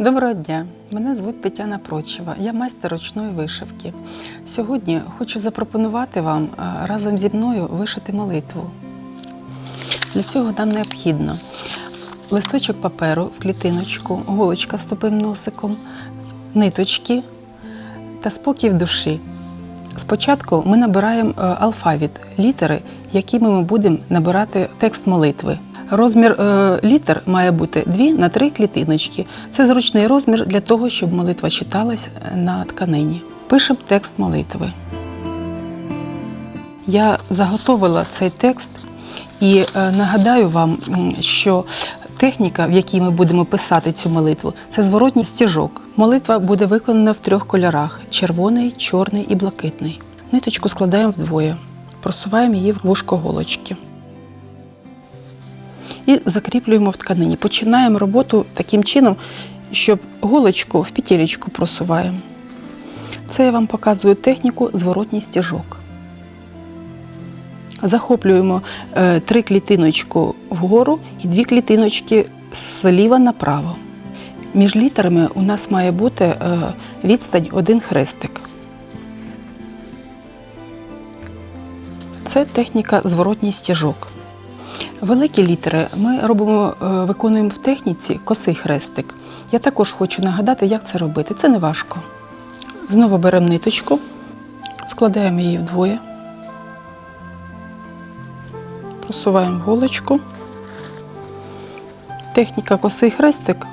Доброго дня! Мене звуть Тетяна Прочева. Я майстер ручної вишивки. Сьогодні хочу запропонувати вам е, разом зі мною вишити молитву. Для цього нам необхідно листочок паперу в клітиночку, голочка з тупим носиком, ниточки та спокій в душі. Спочатку ми набираємо е, алфавіт, літери, якими ми будемо набирати текст молитви. Розмір е, літер має бути 2 на 3 клітиночки. Це зручний розмір для того, щоб молитва читалась е, на тканині. Пишемо текст молитви. Я заготовила цей текст і е, нагадаю вам, що техніка, в якій ми будемо писати цю молитву, це зворотній стіжок. Молитва буде виконана в трьох кольорах: червоний, чорний і блакитний. Ниточку складаємо вдвоє, просуваємо її в вушко голочки. І закріплюємо в тканині. Починаємо роботу таким чином, щоб голочку в петелечку просуваємо. Це я вам показую техніку зворотній стіжок. Захоплюємо е, три клітиночку вгору і дві клітиночки зліва направо. Між літерами у нас має бути е, відстань один хрестик. Це техніка зворотній стіжок. Великі літери ми робимо, е, виконуємо в техніці косий хрестик. Я також хочу нагадати, як це робити. Це не важко. Знову беремо ниточку, складаємо її вдвоє, просуваємо голочку. Техніка косий хрестик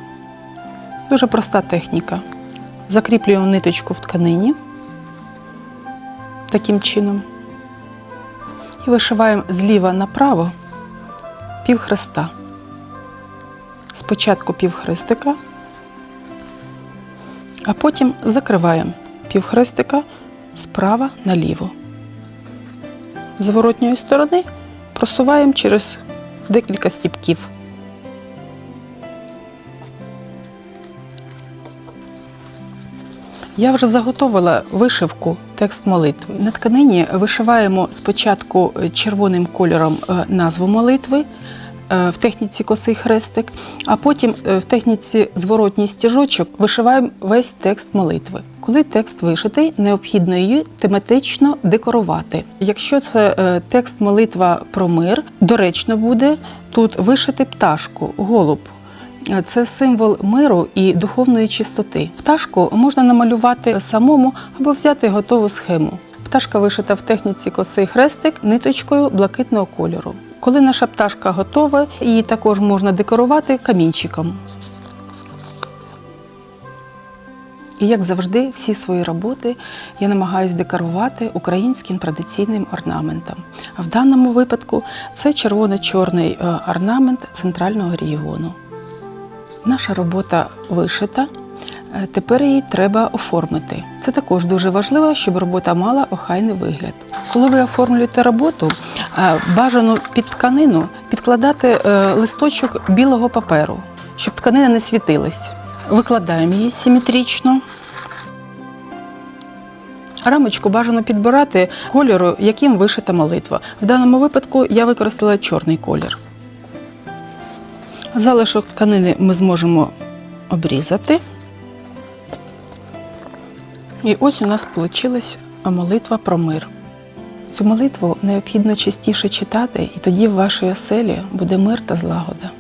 дуже проста техніка. Закріплюємо ниточку в тканині таким чином. І вишиваємо зліва направо пів хреста. Спочатку півхрестика, а потім закриваємо півхрестика справа наліво. З зворотньої сторони просуваємо через декілька стіпків. Я вже заготовила вишивку текст молитви. На тканині вишиваємо спочатку червоним кольором е, назву молитви е, в техніці косий хрестик, а потім е, в техніці зворотній стіжочок вишиваємо весь текст молитви. Коли текст вишитий, необхідно її тематично декорувати. Якщо це е, текст молитва про мир, доречно буде тут вишити пташку, голуб. Це символ миру і духовної чистоти. Пташку можна намалювати самому або взяти готову схему. Пташка вишита в техніці косий хрестик ниточкою блакитного кольору. Коли наша пташка готова, її також можна декорувати камінчиком. І як завжди, всі свої роботи я намагаюся декорувати українським традиційним орнаментом. А в даному випадку це червоно-чорний е, орнамент центрального регіону. Наша робота вишита. е, Тепер її треба оформити. Це також дуже важливо, щоб робота мала охайний вигляд. Коли ви оформлюєте роботу, е, бажано під тканину підкладати е, листочок білого паперу, щоб тканина не світилась. Викладаємо її симетрично. Рамочку бажано підбирати кольору, яким вишита молитва. В даному випадку я використала чорний колір. Залишок тканини ми зможемо обрізати. І ось у нас вийшла молитва про мир. Цю молитву необхідно частіше читати, і тоді в вашій оселі буде мир та злагода.